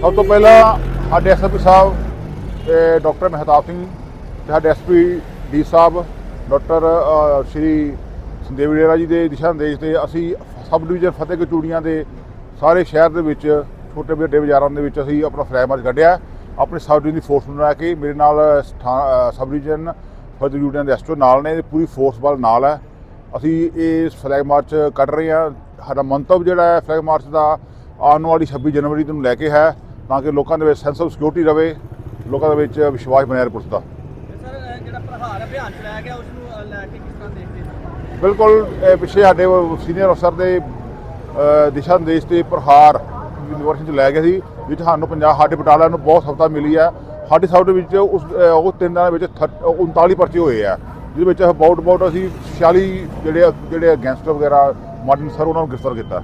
ਸਭ ਤੋਂ ਪਹਿਲਾਂ ਸਾਡੇ ਐਸਐਸਪੀ ਸਾਹਿਬ ਤੇ ਡਾਕਟਰ ਮਹਿਤਾਬ ਸਿੰਘ ਤੇ ਸਾਡੇ ਐਸਪੀ ਡੀ ਸਾਹਿਬ, ਡਾਕਟਰ ਸ਼੍ਰੀ ਸੰਦੇਵ ਡੇਰਾ ਜੀ ਦੇ ਦਿਸ਼ਾ ਨਿਰਦੇਸ਼ ਤੇ ਅਸੀਂ ਸਬ ਡਿਵੀਜ਼ਨ ਫਤਿਹਗੜ੍ਹ ਚੂੜੀਆਂ ਦੇ ਸਾਰੇ ਸ਼ਹਿਰ ਦੇ ਵਿੱਚ ਛੋਟੇ ਵੱਡੇ ਬਾਜ਼ਾਰਾਂ ਦੇ ਵਿੱਚ ਅਸੀਂ ਆਪਣਾ ਫਲੈਗ ਮਾਰਚ ਕੱਢਿਆ। ਆਪਣੇ ਸਬ ਡਿਵੀਜ਼ਨ ਦੀ ਫੋਰਸ ਨੂੰ ਲੈ ਕੇ ਮੇਰੇ ਨਾਲ ਸਥਾ- ਸਬ ਡਿਵੀਜ਼ਨ ਫਤਿਹਗੜ੍ਹ ਚੂੜੀਆਂ ਦੇ ਐਸਟੋ ਨਾਲ ਨੇ, ਪੂਰੀ ਫੋਰਸ ਵੱਲ ਨਾਲ ਹੈ। ਅਸੀਂ ਇਹ ਫਲੈਗ ਮਾਰਚ ਕੱਢ ਰਹੇ ਹਾਂ। ਸਾਡਾ ਮੰਤਵ ਜਿਹੜਾ ਹੈ ਫਲੈਗ ਮਾਰਚ ਦਾ ਆਉਣ ਵਾਲੀ 26 ਜਨਵਰੀ ਨੂੰ ਲੈ ਕੇ ਹੈ ਤਾਂ ਕਿ ਲੋਕਾਂ ਦੇ ਵਿੱਚ ਸੈਂਸ ਆਫ ਸਿਕਿਉਰਿਟੀ ਰਵੇ ਲੋਕਾਂ ਦੇ ਵਿੱਚ ਵਿਸ਼ਵਾਸ ਬਣਿਆ ਰਹੇ ਪੁਲਿਸ ਦਾ। ਸਰ ਜਿਹੜਾ ਪ੍ਰਹਾਰ ਅਭਿਆਨ ਚਲਾਇਆ ਗਿਆ ਉਸ ਨੂੰ ਲੈ ਕੇ ਕਿਸ ਤਰ੍ਹਾਂ ਦੇਖਦੇ ਬਿਲਕੁਲ ਪਿੱਛੇ ਸਾਡੇ ਸੀਨੀਅਰ ਅਫਸਰ ਦੇ ਦਿਸ਼ਾ ਨਿਰਦੇਸ਼ ਤੇ ਪ੍ਰਹਾਰ ਯੂਨੀਵਰਸਿਟੀ ਚ ਲੈ ਗਏ ਸੀ ਵਿੱਚ ਸਾਨੂੰ ਪੰਜਾਬ ਸਾਡੇ ਬਟਾਲਾ ਨੂੰ ਬਹੁਤ ਸਫਲਤਾ ਮਿਲੀ ਹੈ। ਸਾਡੀ ਸਾਈਡ ਵਿੱਚ ਉਸ ਉਹ ਤਿੰਨ ਦਿਨਾਂ ਵਿੱਚ ਥਰ- 39 ਪਰਚੇ ਹੋਏ ਆ ਜਿਹਦੇ ਵਿੱਚ ਅਬਾਊਟ ਅਬਾਊਟ ਅਸੀਂ 46 ਜਿਹੜੇ ਜਿਹੜੇ ਗੈਂਗਸਟਰ ਵਗੈਰਾ ਮਾਡਰਨ ਸਰ ਉਹਨਾਂ ਨੂੰ ਗ੍ਰਿਫਤਾਰ ਕੀਤਾ।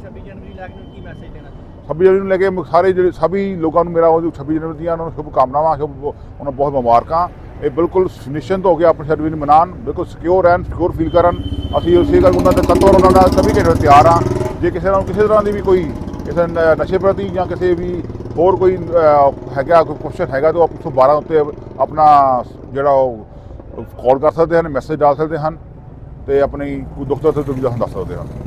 26 ਜਨਵਰੀ ਲੈ ਕੇ ਕੀ ਮੈਸੇਜ ਦੇਣਾ 26 ਜਨਵਰੀ ਨੂੰ ਲੈ ਕੇ ਸਾਰੇ ਜਿਹੜੇ ਸਭੀ ਲੋਕਾਂ ਨੂੰ ਮੇਰਾ ਉਹ ਜੋ 26 ਜਨਵਰੀ ਦੀਆਂ ਉਹਨਾਂ ਨੂੰ ਸ਼ੁਭ ਕਾਮਨਾਵਾਂ ਸ਼ੁਭ ਉਹਨਾਂ ਬਹੁਤ ਮੁਬਾਰਕਾਂ। ਇਹ ਬਿਲਕੁਲ ਨਿਸ਼ਚਿੰਤ ਹੋ ਕੇ ਆਪਣੇ ਸਰਟੀਫਿਕੇਟ ਮਨਾਉਣ, ਬਿਲਕੁਲ ਸਿਕਿਉਰ ਐਂਡ ਸਿਕਿਉਰ ਫੀਲ ਕਰਨ। ਅਸੀਂ ਉਸੇ ਗੱਲ ਉਹਨਾਂ ਦੇ ਤੱਤਵਰ ਉਹਨਾਂ ਦਾ ਸਭੀ ਘੰਟੇ ਤਿਆਰ ਹਾਂ। ਜੇ ਕਿਸੇ ਨਾਲ ਕਿਸੇ ਤਰ੍ਹਾਂ ਦੀ ਵੀ ਕੋਈ ਕਿਸੇ ਨਸ਼ੇ ਪ੍ਰਤੀ ਜਾਂ ਕਿਸੇ ਵੀ ਹੋਰ ਕੋਈ ਹੈਗਾ, ਕੋਈ ਕੁਐਸਚਨ ਹੈਗਾ ਤਾਂ ਆਪ 112 ਉੱਤੇ ਆਪਣਾ ਜਿਹੜਾ ਉਹ ਕਾਲ ਕਰ ਸਕਦੇ ਹਨ ਮੈਸੇਜ ਡਾਲ ਸਕਦੇ ਹਨ ਤੇ ਆਪਣੀ ਕੋਈ ਦੁੱਖ ਦਰਦ ਤੋਂ ਦੱਸ ਸਕਦੇ ਹਨ।